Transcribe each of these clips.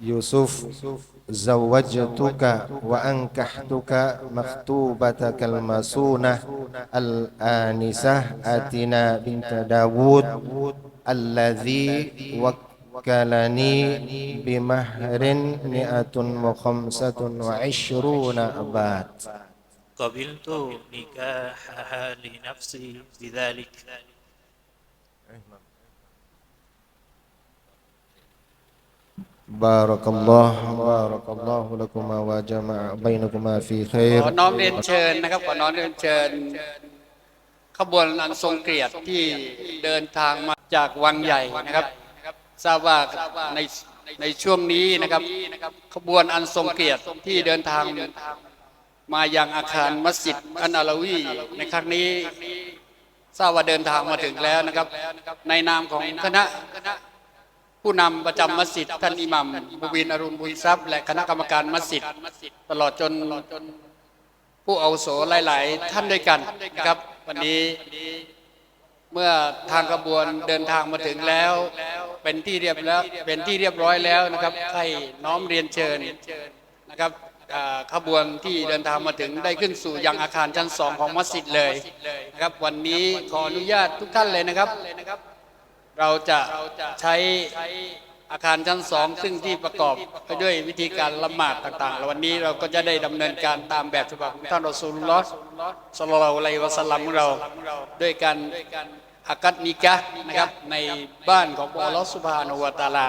يوسف زوجتك وأنكحتك مخطوبتك المسونة الآنسة آتنا بنت داود الذي وكلني بمهر مئة وخمسة وعشرون أبات. قبلت نكاحها لنفسي بذلك. بارك الله بارك الله لكما وجمع بينكما في خير ขอน้อมเรียนเชิญนะครับขอน้อมเรียนเชิญ ขบวนอันทรงเกียรติที่เดินทางมาจากวังใหญ่นะครับ ทราบว่าในในช่วงนี้นะครับ ขบวนอันทรงเกียรติที่เดินทางมายังอาคารมัสยิดอันอาลาวีในครั้งนี้ทราบว่าเดินทางมาถึงแล้วนะครับ ในนามของคณะ ผู้นำประจำมัสยิดท่านอิหมัมบุบินอรุณบุญทรัพย์และคณะกรรมการมัสยิดตลอดจนผู้เอาโสหลาย ๆ ท่านด้วยกันครับวันนี้เมื่อทางขบวนเดินทางมาถึงแล้ว เป็นที่เรียบแล้วเป็นที่เรียบร้อยแล้วนะครับให้น้อมเรียนเชิญนะครับขบวนที่เดินทางมาถึงได้ขึ้นสู่ยังอาคารชั้นสองของมัสยิดเลยนะครับวันนี้ขออนุญาตทุกท่านเลยนะครับ เราจะใช้อาคารชั้นสองซึ่งที่ประกอบไปด้วยวิธีการละหมาดต่างๆแล้ววันนี้เราก็จะได้ดำเนินการตามแบบฉบับของท่านรอซูลุลลอฮ์สัลลัลลอฮุอะลัยวะสลัมของเราด้วยการอากัดนิกะนะครับในบ้านของอัลลอฮ์สุบฮานะฮูวะตาลา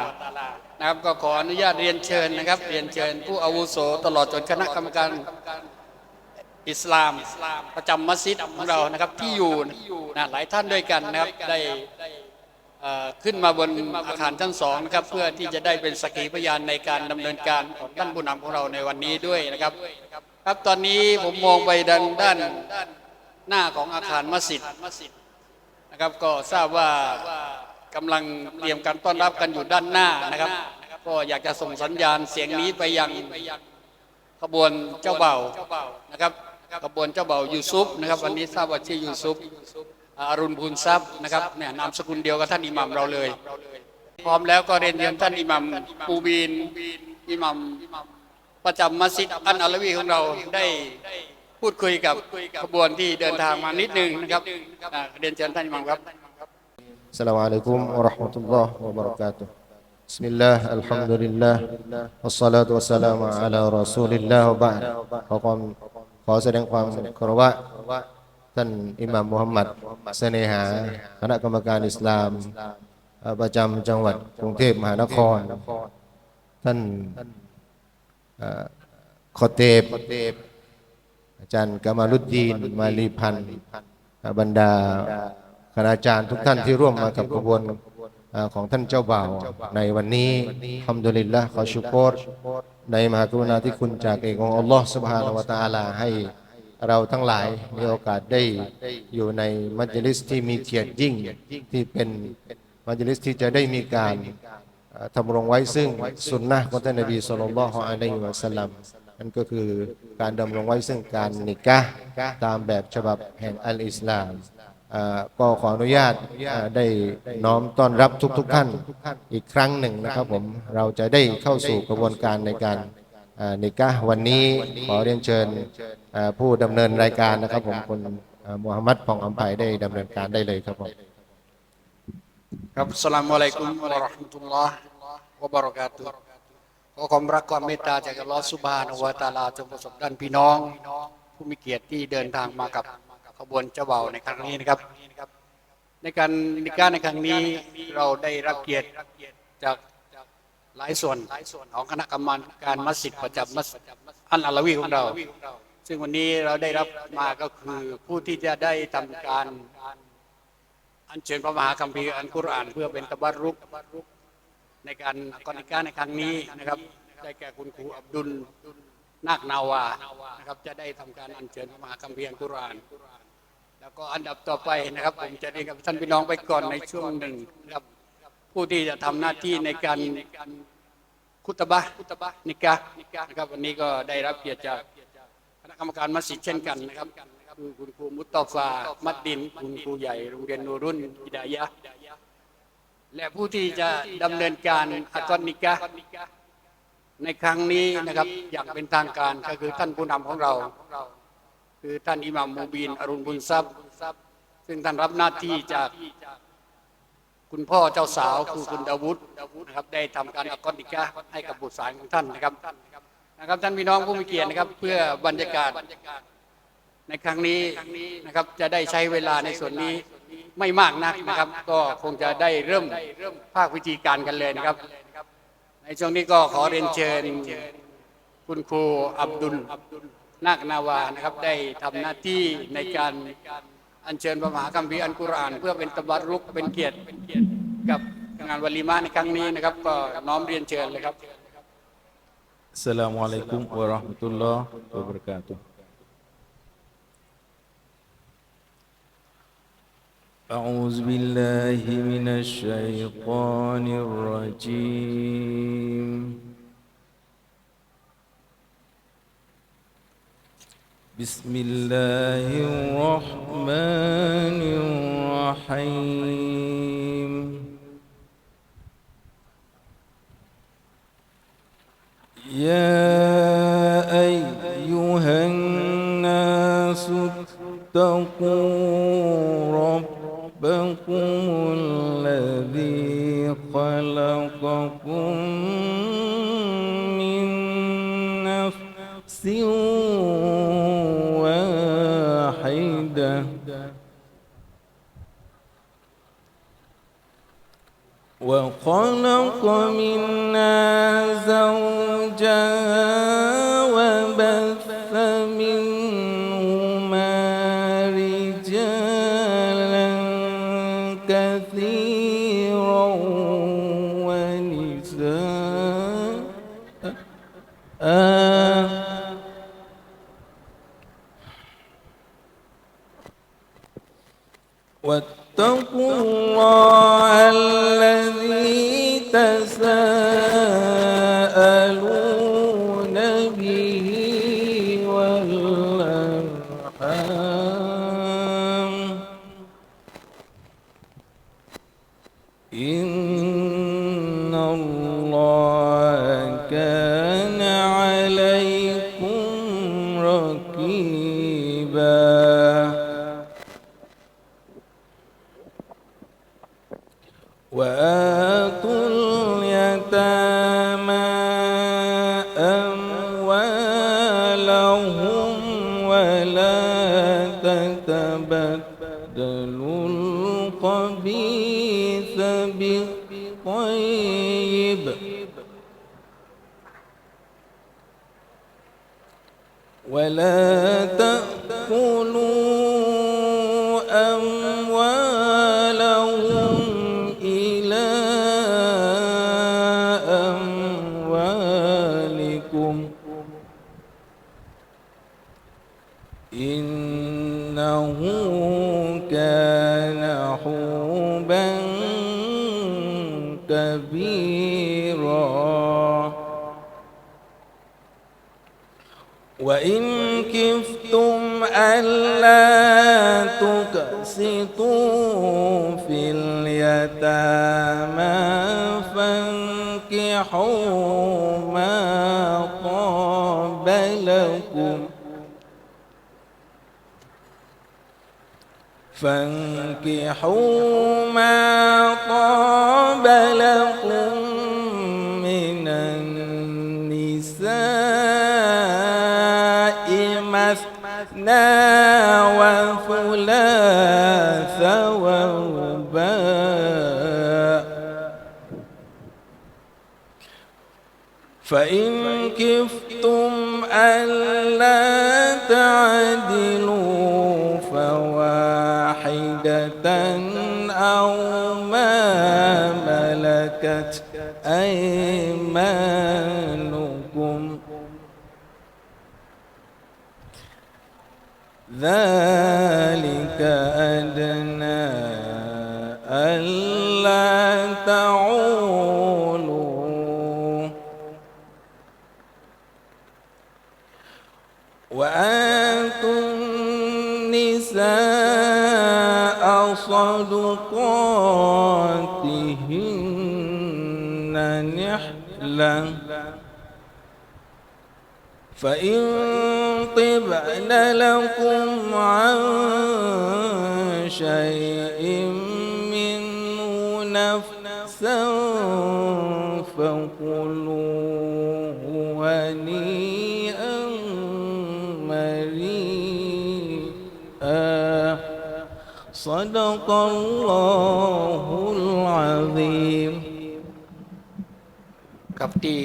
นะครับก็ขออนุญาตเรียนเชิญนะครับ เรียนเชิญผู้อาวุโสตลอดจนคณะกรรมการอิสลามประจำมัสยิดของเรานะครับที่อยู่นะหลายท่านด้วยกันนะครับได้ ขึ้นมาบนอาคารชั้นสองนะครับ เพื่อที่จะได้เป็นสกีพยานในการดำเนินการของท่านผู้นำของเราในวันนี้ด้วยนะครับ ครับตอนนี้ผมมองไปด้านด้านหน้าของอาคารมัสยิดนะครับก็ทราบว่ากำลังเตรียมการต้อนรับกันอยู่ด้านหน้านะครับ ก็อยากจะส่งสัญญาณเสียงนี้ไปยังขบวนเจ้าเบ่านะครับขบวนเจ้าเบ่ายูซุปนะครับวันนี้ทราบว่าชื่อยูซุป อารุณพูนทรัพย์นะครับเนี่ยนามสกุลเดียวกับท่านอิหมัมเราเลย พร้อมแล้วก็เรียนเรียนท่านอิหมัมปูบีนอิหมัมประจำมัสยิดอันอาลวีของเราได้พูดคุยกับขบวนที่เดินทางมานิดนึงนะครับอ่าเรียนเชิญท่านอิหมัมครับ السلام عليكم ورحمة الله وبركاته بسم الله الحمد لله والصلاة والسلام على رسول الله وبعد ขอความขอแสดงความเคารพ ท่านอิหม่ามมุฮัมมัดเสนหา คณะกรรมการอิสลาม ประจำจังหวัดกรุงเทพมหานคร ท่านคอเตบอาจารย์กามาลุดีน มาลีพันธ์บรรดาคณาจารย์ทุกท่านที่ร่วมมากับกระบวนของท่านเจ้าบ่าวในวันนี้คำดุลิลละขอชุกรในมหากรุณาธิคุณจากเอกของอัลลอฮฺสุบฮานาวะตาลาให้ เราทั้งหลายมีโอกาสได้อยู่ในมัจลิสที่มีเกียรติยิ่งที่เป็นมัจลิสที่จะได้มีการทำรงไว้ซึ่งสุนนะของท่านนบีสุลต่านละฮ์อะลัยฮิวะสัลลัมนั่นก็คือการดำรงไว้ซึ่งการนิกะตามแบบฉบับแห่งอัลอิสลามก็ขออนุญาตได้น้อมต้อนรับทุกๆท่านอีกครั้งหนึ่งนะครับผมเราจะได้เข้าสู่กระบวนการในการนิกะวันนี้ขอเรียนเชิญ ผู้ดำเนินรายการนะครับ ผมคุณมูฮัมหมัดผ่องอัมภัยได้ดำเนินการได้เลยครับผมครับสลามุอะลัยกุมวะราะห์มะตุลลอฮ์วะบะเราะกาตุฮ์ขอความรักความเมตตาจากอัลลอฮ์ซุบฮานะฮูวะตะอาลาจงประสบด้านพี่น้อง ผู้มีเกียรติที่เดินทางมากับขบวนเจ้าเบ่าวในครั้งนี้นะครับ ในการนิกาในครั้งนี้เราได้รับเกียรติจากหลายส่วนของคณะกรรมการมัสยิดประจำมัสยิดอันอาลาวีของเรา ซึ่งวันนี้เราได้รับมาก็คือผู้ที่จะได้ทำการอัญเชิญพระมหาคัมภีร์อันกุรอานเพื่อเป็นตบัรรุกในการกอนิกาในครั้งนี้นะครับ ได้แก่คุณครูอับดุลนาคนาวานะครับ จะได้ทำการอัญเชิญพระมหาคัมภีร์อันกุรอานแล้วก็อันดับต่อไปนะครับ ผมจะได้กับท่านพี่น้องไปก่อนในช่วงหนึ่งนะครับ ผู้ที่จะทำหน้าที่ในการคุตบะนิกะนะครับวันนี้ก็ได้รับเกียรติจาก คณะกรรมการมัสยิดเช่นกันนะครับคือคุณครูมุตตอฟา มัดดิน คุณครูใหญ่โรงเรียนนูรุ่นฮิดายะ และผู้ที่จะดำเนินการอักกอนิกะในครั้งนี้นะครับอย่างเป็นทางการก็คือท่านผู้นำของเรา คือท่านอิหมัมมูบินอรุณบุญทรัพย์ ซึ่งท่านรับหน้าที่จากคุณพ่อเจ้าสาวคือคุณดาวุฒินะครับได้ทำการอักกอนิกะให้กับบุตรสายของท่านนะครับ นะครับท่านพี่น้องผู้มีเกียรตินะครับ เพื่อบรรยากาศในครั้งนี้นะครับจะได้ใช้เวลาในส่วนนี้ไม่มากนักนะครับ ก็คงจะได้เริ่มภาควิธีการกันเลยนะครับ ในช่วงนี้ก็ขอเรียนเชิญ คุณครูอับดุลนาคนาวานะครับ ได้ทำหน้าที่ในการอัญเชิญพระมหาคัมภีร์อัลกุรอาน เพื่อเป็นตบัรุกเป็นเกียรติกับงานวลีมาในครั้งนี้นะครับ ก็น้อมเรียนเชิญเลยครับ Assalamualaikum warahmatullahi wabarakatuh. أعوذ بالله من الشيطان الرجيم بسم الله الرحمن الرحيم يا أيها الناس اتقوا ربكم الذي خلقكم وخلق منها زوجها وآتوا اليتامى أموالهم ولا تتبدلوا الخبيث بالطيب. ولا كبيرا وإن كفتم ألا تقسطوا في اليتامى فانكحوا ما طاب لكم فانكحوا ما طاب فإن كفتم ألا تعدلوا فواحدة أو ما ملكت أيمانكم ذلك صدقاتهن نحلة. فإن طبن لكم عن شيء منه نفسا فكلوه صدق الله العظيم ครับที่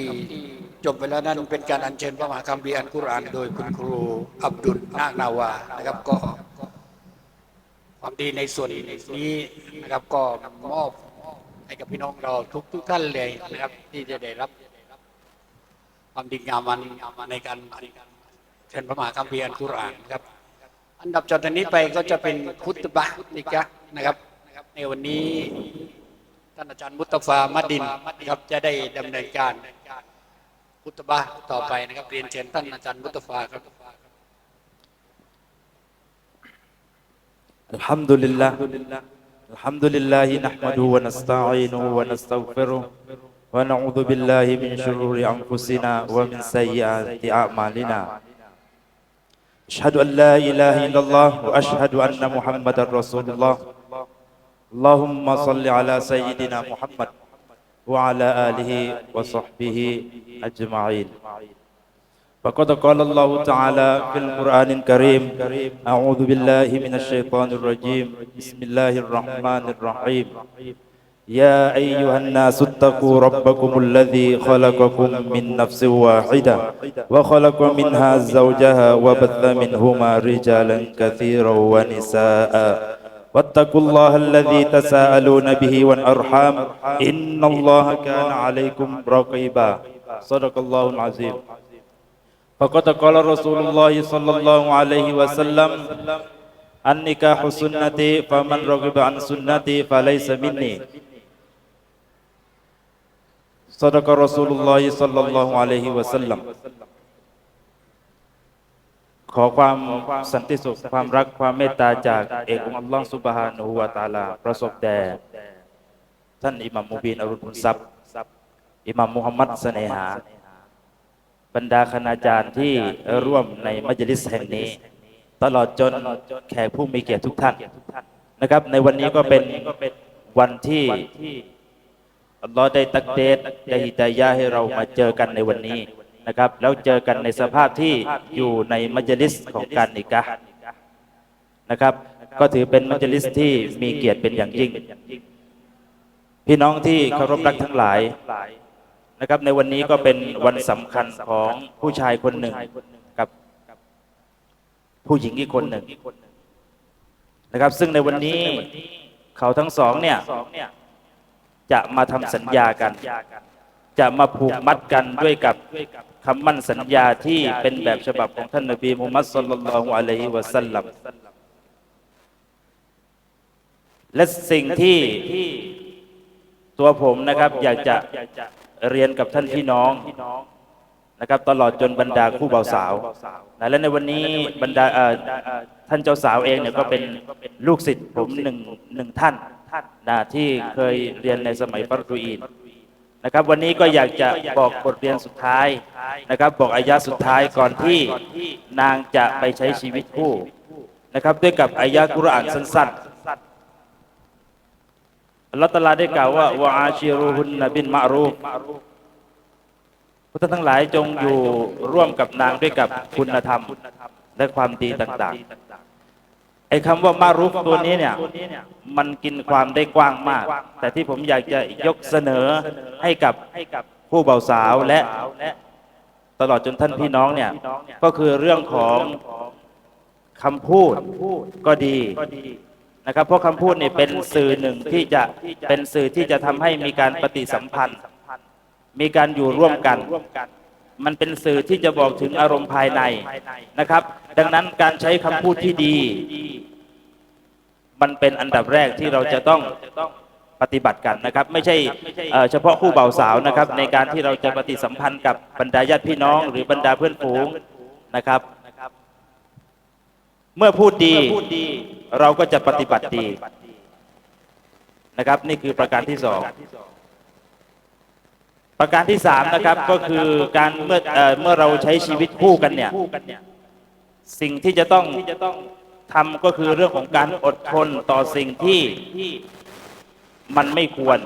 จบไปแล้วนั้นเป็นการอัญเชิญพระมหาคัมภีร์อันกุรอาน โดยคุณครูอับดุลนาคนาวานะครับก็ความดีในส่วนนี้นะครับก็มอบให้กับพี่น้องเราทุกทุกท่านเลยนะครับ ที่จะได้รับความดีงามมันในการเชิญพระมหาคัมภีร์อันกุรอานนะครับ อันดับจากนี้ไปก็จะเป็นคุตบะห์นิกะห์นะครับ ในวันนี้ ท่านอาจารย์มุตตฟามัดดินนะครับจะได้ดำเนินการพุทธบะห์ต่อไปนะครับ เรียนเชิญท่านอาจารย์มุตตฟาครับ الحمد لله الحمد لله نحمده ونستعينه ونستغفره ونعوذ بالله من شرور أنفسنا ومن سيئات أعمالنا أشهد أن لا إله إلا الله وأشهد أن محمدا رسول الله. اللهم صل على سيدنا محمد وعلى آله وصحبه أجمعين. فقد قال الله تعالى في القرآن الكريم أعوذ بالله من الشيطان الرجيم. بسم الله الرحمن الرحيم. يا أيها الناس اتقوا ربكم الذي خلقكم من نفس واحدة وخلق منها زوجها وبث منهما رجالا كثيرا ونساء. واتقوا الله الذي تساءلون به والأرحام. إن الله كان عليكم رقيبا. صدق الله العظيم. فقد قال رسول الله صلى الله عليه وسلم النكاح سنتي فمن رغب عن سنتي فليس مني. صدق رسول الله صلى الله عليه وسلم ขอความสันติสุขความรักความเมตตาจากเอกองค์อัลลอฮฺสุบฮานะฮูวะตะอาลา ประสบแด่ท่านอิหมัมมุบีนอรุณพุนทรัพย์อิหมัมมุฮัมมัดเสเนหา บรรดาคณาจารย์ที่ร่วมในมัจลิสแห่งนี้ ตลอดจนแขกผู้มีเกียรติทุกท่านนะครับ ในวันนี้ก็เป็นวันที่ อัลลอฮ์ได้ตักเดตได้ฮิดายะให้เรามาเจอกันในวันนี้นะครับ แล้วเจอกันในสภาพที่อยู่ในมัจลิสของการนิกะนะครับ ก็ถือเป็นมัจลิสที่มีเกียรติเป็นอย่างยิ่ง พี่น้องที่เคารพรักทั้งหลายนะครับ ในวันนี้ก็เป็นวันสำคัญของผู้ชายคนหนึ่งกับ ผู้หญิงอีกคนหนึ่งนะครับ ซึ่งในวันนี้เขาทั้งสองเนี่ย จะมาทำสัญญากัน จะมาผูกมัดกันด้วยกับคำมั่นสัญญาที่เป็นแบบฉบับของท่านนบีมุฮัมมัดสุลลัลลอฮุอะลัยฮิวะสัลลัมและสิ่งที่ตัวผมนะครับ อยากจะเรียนกับท่านพี่น้องนะครับ ตลอดจนบรรดาคู่บ่าวสาวนะและในวันนี้บรรดาท่านเจ้าสาวเองเนี่ยก็เป็นลูกศิษย์ผมหนึ่งหนึ่งท่าน ท่านะที่เคยเรียนในสมัยฟัรดูอีนนะครับ วันนี้ก็อยากจะบอกบทเรียนสุดท้ายนะครับ บอกอายะสุดท้ายก่อนที่นางจะไปใช้ชีวิตคู่นะครับ ด้วยกับอายะกุรอานสั้นๆอัลลอฮฺตะอาลาได้กล่าวว่าวะอาชิรุฮุนนบินมะรูพวกท่านทั้งหลายจงอยู่ร่วมกับนางด้วยกับคุณธรรมและความดีต่างๆ ไอ้คำว่ามารุฟตัวนี้เนี่ย มันกินความได้กว้างมาก แต่ที่ผมอยากจะยกเสนอให้กับผู้เบาสาวและตลอดจนท่านพี่น้องเนี่ย ก็คือเรื่องของคำพูดก็ดีนะครับ เพราะคำพูดนี่เป็นสื่อหนึ่งที่จะเป็นสื่อที่จะทำให้มีการปฏิสัมพันธ์ มีการอยู่ร่วมกัน มันเป็นสื่อที่จะบอกถึงอารมณ์ภายในนะครับ ดังนั้นการใช้คำพูดที่ดี มันเป็นอันดับแรกที่เราจะต้องปฏิบัติกันนะครับ ไม่ใช่เฉพาะคู่บ่าวสาวนะครับ ในการที่เราจะปฏิสัมพันธ์กับบรรดาญาติพี่น้อง หรือบรรดาเพื่อนฝูงนะครับ เมื่อพูดดี เราก็จะปฏิบัติดีนะครับ นี่คือประการที่สอง ประการที่สามนะครับก็คือการเมื่อเอ่อเมื่อเราใช้ชีวิตคู่กันเนี่ยสิ่งที่จะต้องทำก็คือเรื่องของการอดทนต่อสิ่งที่มันไม่ควร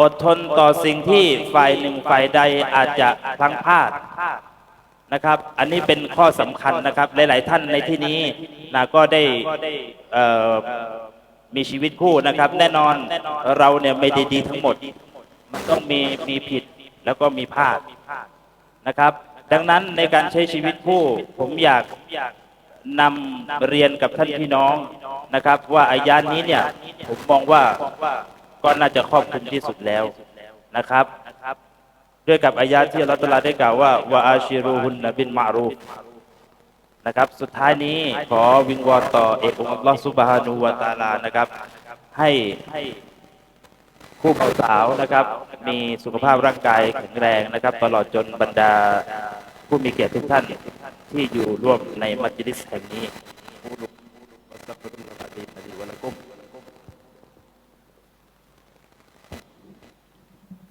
อดทนต่อสิ่งที่ฝ่ายหนึ่งฝ่ายใดอาจจะพลังพลาดนะครับ อันนี้เป็นข้อสำคัญนะครับ หลาย ๆ ท่านในที่นี้นะก็ได้เอ่อมีชีวิตคู่นะครับ แน่นอนเราเนี่ยไม่ได้ดีทั้งหมด มันต้องมีมีผิดแล้วก็มีพลาดนะครับ ดังนั้นในการใช้ชีวิตคู่ผมอยากนำเรียนกับท่านพี่น้องนะครับ ว่าอายานนี้เนี่ยผมมองว่าก็น่าจะครอบคลุมที่สุดแล้วนะครับ ด้วยกับอายาที่เราตลาได้กล่าวว่าวะอาชิรูฮุนนบินมารูนะครับ สุดท้ายนี้ขอวิงวอนต่อเอกองค์ลลอฮฺซุบฮานูวะตาลานะครับ ให้ คู่บ่าวสาวนะครับ มีสุขภาพร่างกายแข็งแรงนะครับ ตลอดจนบรรดาผู้มีเกียรติทุกท่านที่อยู่ร่วมในมัจลิสแห่งนี้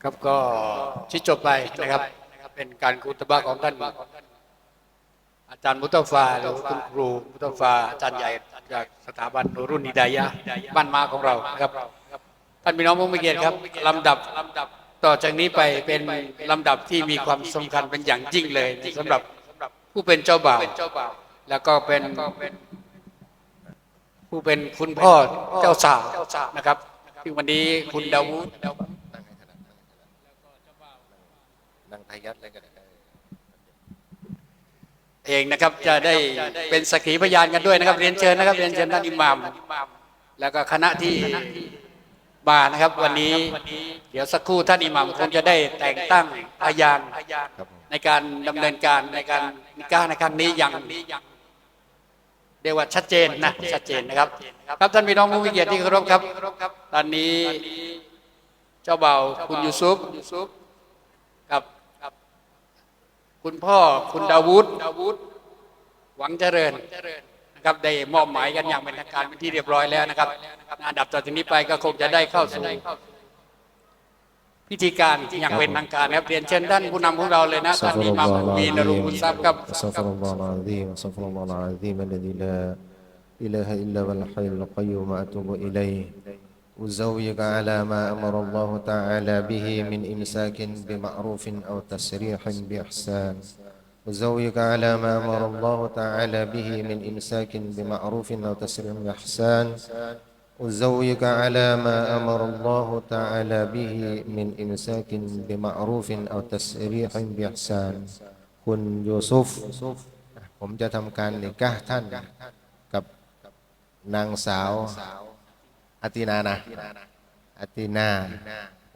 ครับก็ที่จบไปนะครับ เป็นการกุตบะของท่านอาจารย์มุตตฟาหรือคุณครูมุตตฟาอาจารย์ใหญ่จากสถาบันนรุ่นนิดายะบ้านมาของเรานะครับ ท่านพี่น้องผู้มีเกียรติครับลำดับต่อจากนี้ไปเป็นลำดับที่มีความสำคัญเป็นอย่างยิ่งเลยสำหรับผู้เป็นเจ้าบ่าวแล้วก็เป็นผู้เป็นคุณพ่อเจ้าสาวนะครับที่วันนี้คุณดาวูดนั่งทายัดเลยก็ได้เองนะครับจะได้เป็นสักขีพยานกันด้วยนะครับ เรียนเชิญนะครับ เรียนเชิญท่านอิหม่าม แล้วก็คณะที่ มานะครับ วันนี้เดี๋ยวสักครู่ท่านอิหม่ามคงจะได้แต่งตั้งพยานครับผมในการดำเนินการในการนิก้าในครั้งนี้อย่างเรียกว่าชัดเจนนะชัดเจนนะครับครับท่านพี่น้องผู้มีเกียรติที่เคารพครับ ตอนนี้เจ้าเบ่าวคุณยูซุฟกับคุณพ่อคุณดาวุฒหวังเจริญ นะครับได้มอบหมายกันอย่างเป็นทางการเป็นที่เรียบร้อยแล้วนะครับอันดับต่อจากนี้ไปก็คงจะได้เข้าสู่พิธีการอย่างเป็นทางการนะครับเรียนเชิญท่านผู้นำของเราเลยนะท่านอิหมัมวีนรุมุซับครับ استغفر الله العظيم استغفر الله العظيم الذي لا إله إلا هو الحي القيوم أتوب إليه أزوجك على ما أمر الله تعالى به من إمساك بمعروف أو تسريح بإحسان أزوجك على ما أمر الله تعالى به من إمساك بمعروف أو تسريح بإحسان أزوجك على ما أمر الله تعالى به من إمساك بمعروف أو تسريح بإحسان คุณยูซุฟ ผมจะทำการนิกะห์ท่านกับนางสาวอาตินานะอาตินา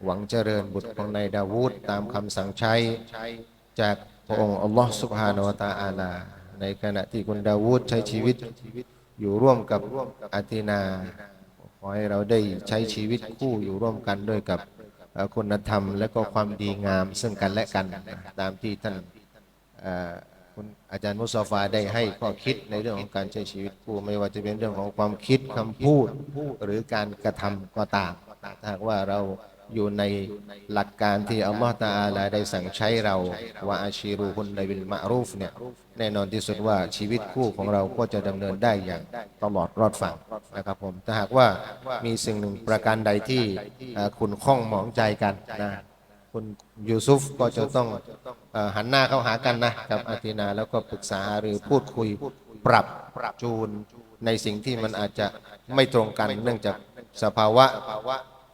หวังเจริญบุตรของนายดาวูดตามคำสั่งใช้จากพ ระองค์อัลลอฮ์สุบฮานวะตาอาลา ในขณะที่คุณดาวูดใช้ชีวิตอยู่ร่วมกับอาตินา ขอให้เราได้ใช้ชีวิตคู่อยู่ร่วมกันด้วยกับคุณธรรม และก็ความดีงามซึ่งกันและกัน ตามที่ท่านเอ่อคุณอาจารย์มุสฟาได้ให้ข้อคิดในเรื่องของการใช้ชีวิตคู่ไม่ว่าจะเป็นเรื่องของความคิดคำพูด หรือการกระทำก็ตามถ้าหากว่าเรา อยู่ในหลักการที่อัลลอฮฺตาอาลาได้สั่งใช้เราว่าอาชีรูคุณในบิลมารูฟเนี่ยแน่นอนที่สุดว่าชีวิตคู่ของเราก็จะดำเนินได้อย่างตลอดรอดฝั่งนะครับผมถ้าหากว่ามีสิ่งหนึ่งประการใดที่คุณข้องหมองใจกันนะคุณยูซุฟก็จะต้องหันหน้าเข้าหากันนะกับอาตินาแล้วก็ปรึกษาหรือพูดคุยปรับจูนในสิ่งที่มันอาจจะไม่ตรงกันเนื่องจากสภาวะ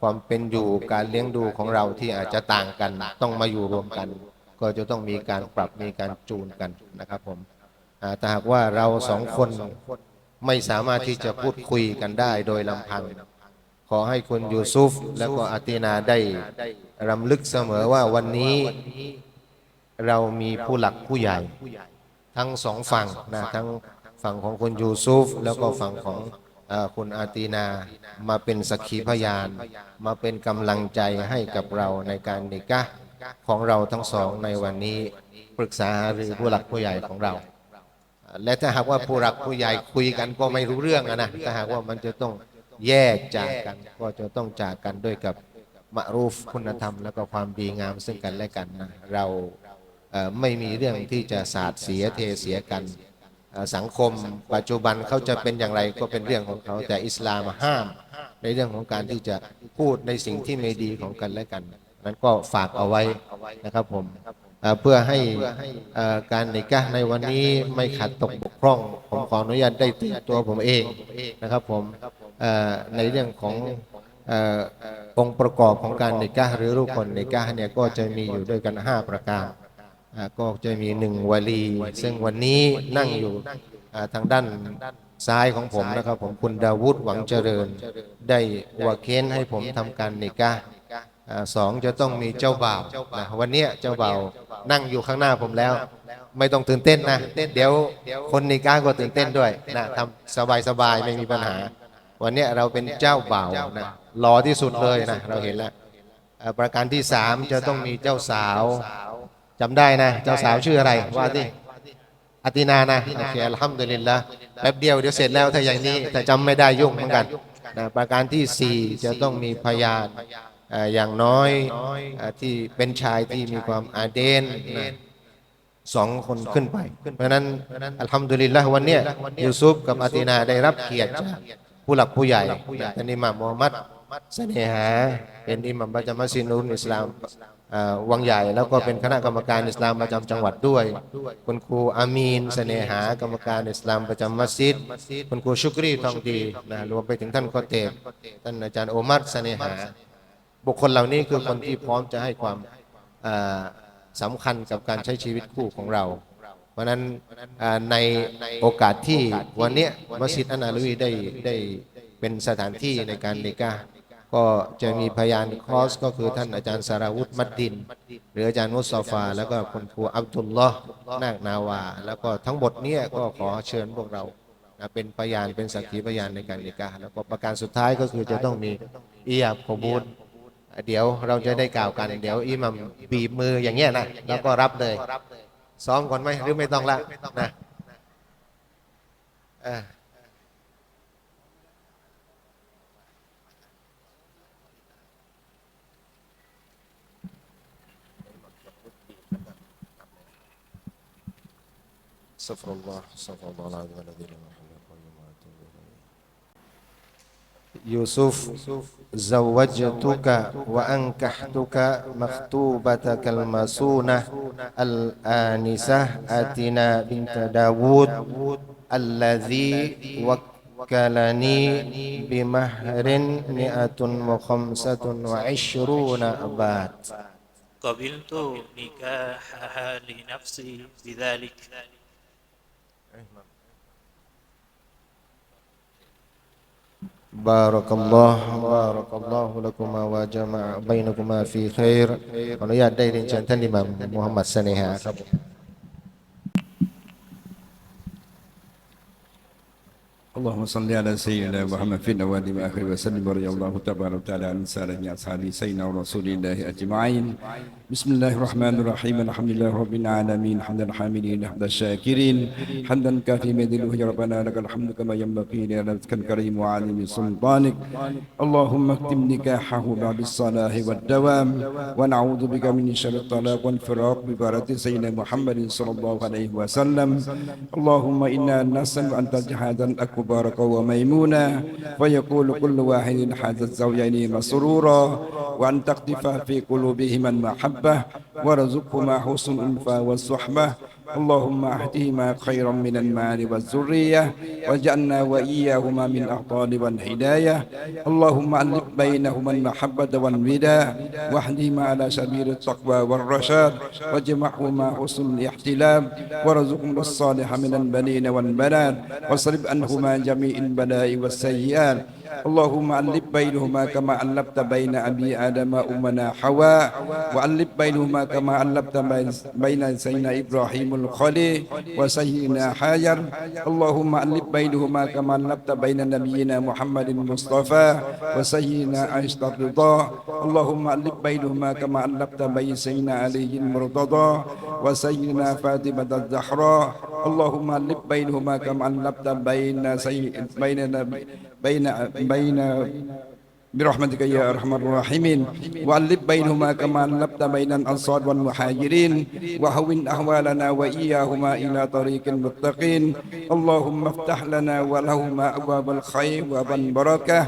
ความเป็นอยู่การเลี้ยงดูของเราที่อาจจะต่างกัน ต้องมาอยู่รวมกัน ก็จะต้องมีการปรับมีการจูนกันนะครับผมแต่หากว่าเราสองคนไม่สามารถที่จะพูดคุยกันได้โดยลำพัง ขอให้คุณยูซุฟแล้วก็อาตินาได้รำลึกเสมอว่าวันนี้เรามีผู้หลักผู้ใหญ่ ทั้งสองฝั่งนะทั้งฝั่งของคุณยูซุฟแล้วก็ฝั่งของ คุณอาตินามาเป็นสักขีพยาน มาเป็นกำลังใจให้กับเราในการนิกะห์ของเราทั้งสองในวันนี้ปรึกษาหารือผู้หลักผู้ใหญ่ของเรา และถ้าหากว่าผู้หลักผู้ใหญ่คุยกันก็ไม่รู้เรื่องอะนะถ้าหากว่ามันจะต้องแยกจากกันก็จะต้องจากกันด้วยกับมะรูฟคุณธรรม แล้วก็ความดีงามซึ่งกันและกันนะเราเอ่อไม่มีเรื่องที่จะสาดเสียเทเสียกันเอ่อ สังคม ปัจจุบันเขาจะเป็นอย่างไรก็เป็นเรื่องของเขา แต่อิสลามห้าม ในเรื่องของการที่จะพูดในสิ่งที่ไม่ดีของกันและกัน นั้นก็ฝากเอาไว้นะครับผมเพื่อให้การในกะในวันนี้ไม่ขัดตกบกพร่อง ผมขออนุญาตได้ตือนตัวผมเองนะครับผมในเรื่องขององค์ประกอบของการในกะห์หรือรูปคนในกะเนี่ยก็จะมีอยู่ด้วยกัน 5 ประการ ก็จะมีหนึ่งวลี ซึ่งวันนี้นั่งอยู่ทางด้านซ้ายของผมนะครับ ผมคุณดาวุฒิหวังเจริญ ได้วาเค้นให้ผมทำการนิกาสองจะต้องมีเจ้าบ่าวนะวันนี้เจ้าบ่าวนั่งอยู่ข้างหน้าผมแล้ว ไม่ต้องตื่นเต้นนะเดี๋ยวคนนิกะห์ก็ตื่นเต้นด้วยนะทำสบายๆไม่มีปัญหา วันนี้เราเป็นเจ้าบ่าวนะหล่อที่สุดเลยนะเราเห็นแล้วประการที่สามจะต้องมีเจ้าสาว จำได้นะเจ้าสาวชื่ออะไรว่าที่อาตินานะโอเคอัลฮัมดุลิลละแป๊บเดียวเดี๋ยวเสร็จแล้วถ้าอย่างนี้แต่จำไม่ได้ยุ่งเหมือนกันนะประการที่สี่จะต้องมีพยานอ่าอย่างน้อยอ่าที่เป็นชายที่มีความอาเดนนะสองคนขึ้นไป เพราะฉะนั้นอัลฮัมดุลิลละวันเนี้ยยูซุฟกับอาตินาได้รับเกียรติจากผู้หลักผู้ใหญ่ท่านอิหม่ามมูฮัมมัดเสน่หาเป็นอิหม่ามประจำมัสยิดนูนอิสลามอ่า วังใหญ่แล้วก็เป็นคณะกรรมการอิสลามประจำจังหวัดด้วย คุณครูอามีนเสน่หากรรมการอิสลามประจำมัสยิดคุณครูชุกรีทองดีนะรวมไปถึงท่านโคเตบท่านอาจารย์โอมัดเสน่หา บุคคลเหล่านี้คือคนที่พร้อมจะให้ความอ่าสำคัญกับการใช้ชีวิตคู่ของเรา เพราะนั้นในโอกาสที่วันเนี้ยมัสยิดอันอาลุวีได้ได้เป็นสถานที่ในการนิกะห์ ก็จะมีพยานคอสก็คือท่านอาจารย์สาราวุธมัดดิน หรืออาจารย์มุสซาฟา แล้วก็คุณครูอับดุลลอฮ์นาคนาวา แล้วก็ทั้งหมดเนี้ยก็ขอเชิญพวกเราเป็นพยานเป็นสักขีพยานในการนิกะห์แล้วก็ประการสุดท้ายก็คือจะต้องมีอียาบขบูลเดี๋ยวเราจะได้กล่าวกันเดี๋ยวอิหมัมบีบมืออย่างเงี้ยนะแล้วก็รับเลยซ้อมก่อนไหมหรือไม่ต้องละนะ استغفر الله استغفر الله العظيم الذي لا هو الحي وأتوب إليه. يوسف زوجتك وأنكحتك مخطوبتك المسونة الآنسة أتنا بنت داود الذي وكلني بمهر مئة وخمسة وعشرون أبات قبلت نكاحها لنفسي بذلك. بارك الله بارك الله لكما وجمع بينكما في خير ขออนุญาตได้เรียนเชิญท่านอิหมัมมุฮัมมัดเสน่หาครับ اللهم صل على سيدنا محمد في الأول وآخر وسلم ورضي الله تبارك وتعالى عن سالم أصحاب سيدنا ورسول الله أجمعين بسم الله الرحمن الرحيم الحمد لله رب العالمين حمد الحامدين حمد الشاكرين حمدا كافي مدينه يا ربنا لك الحمد كما ينبغي لنفسك الكريم وعالم سلطانك اللهم اختم نكاحه بعد الصلاح والدوام ونعوذ بك من شر الطلاق والفراق ببارة سيدنا محمد صلى الله عليه وسلم اللهم إنا نسأل أن تجهد الأكبر وميمونا ويقول كل واحد حاز الزوجين مسرورا وأن تقذف في قلوبهما المحبة ورزقهما حسن الأنفى والصحبة. اللهم اهدهما خيرا من المال والذرية واجعلنا وإياهما من الأعطال والهداية. اللهم ألف بينهما المحبة والوداع واهدهما على سبيل التقوى والرشاد واجمعهما حسن الاحتلام وارزقهما الصالح من البنين والبنات واصرف عنهما جميع البلاء والسيئات اللهم ألف بينهما كما ألفت بين أبي آدم أمنا حواء وألف بينهما كما ألفت بين سيدنا إبراهيم الخليل وسيدنا حاجر. اللهم ألف بينهما كما ألفت بين نبينا محمد المصطفى وسيدنا عائشة الرضا. اللهم ألف بينهما كما ألفت بين سيدنا علي المرتضى وسيدنا فاطمة الزهراء. اللهم ألف بينهما كما ألفت بين سيد بين نبي بين بين برحمتك يا أرحم الراحمين. وألف بينهما كما ألفت بين الأنصار والمهاجرين وهون أحوالنا وإياهما إلى طريق المتقين اللهم افتح لنا ولهما أبواب الخير وباب البركة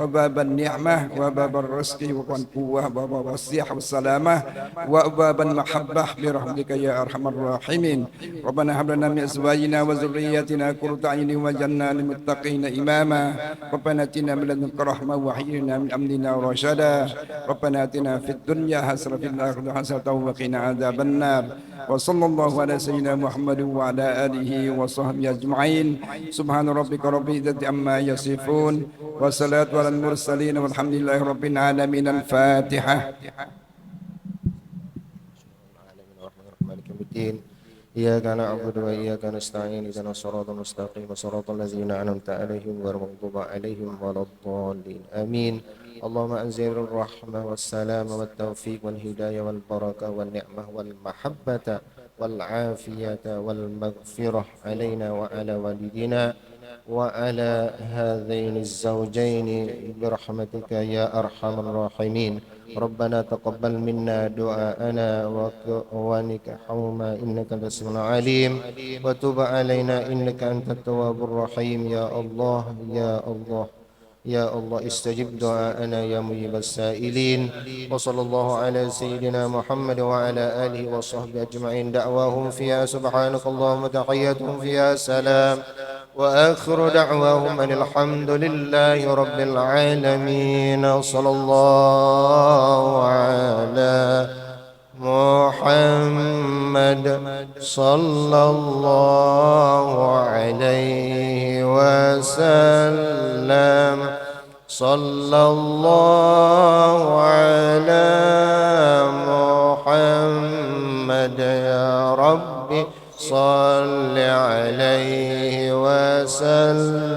وباب النعمة وباب الرزق وباب القوة وباب الصحة والسلامة وباب المحبة. برحمتك يا أرحم الراحمين. ربنا هب لنا من أزواجنا وذرياتنا قرة أعين وجعلنا للمتقين إماما. ربنا آتنا من لدنك رحمة وحينا من أمرنا رشدا ربنا آتنا في الدنيا حسنة في الآخرة حسنة وقنا عذاب النار. وصلى الله على سيدنا محمد وعلى آله وصحبه أجمعين. سبحان ربك رب العزة عما يصفون. والصلاة على المرسلين والحمد لله رب العالمين. الفاتحة. إياك نعبد وإياك نستعين اهدنا الصراط المستقيم صراط الذين أنعمت عليهم غير المغضوب عليهم ولا الضالين. آمين. اللهم أنزل الرحمة والسلام والتوفيق والهداية والبركة والنعمة والمحبة والعافية والمغفرة علينا وعلى والدينا وعلى هذين الزوجين برحمتك يا أرحم الراحمين. ربنا تقبل منا دعاءنا وك- ونكحهما إنك السميع العليم وتب علينا إنك أنت التواب الرحيم. يا الله يا الله يا الله استجب دعاءنا يا مجيب السائلين. وصلى الله على سيدنا محمد وعلى آله وصحبه أجمعين. دعواهم فيها سبحانك اللهم تحياتهم فيها سلام. وآخر دعواهم أن الحمد لله رب العالمين صلى الله على محمد صلى الله عليه وسلم صلى الله على محمد يا ربي صل عليه وسلم.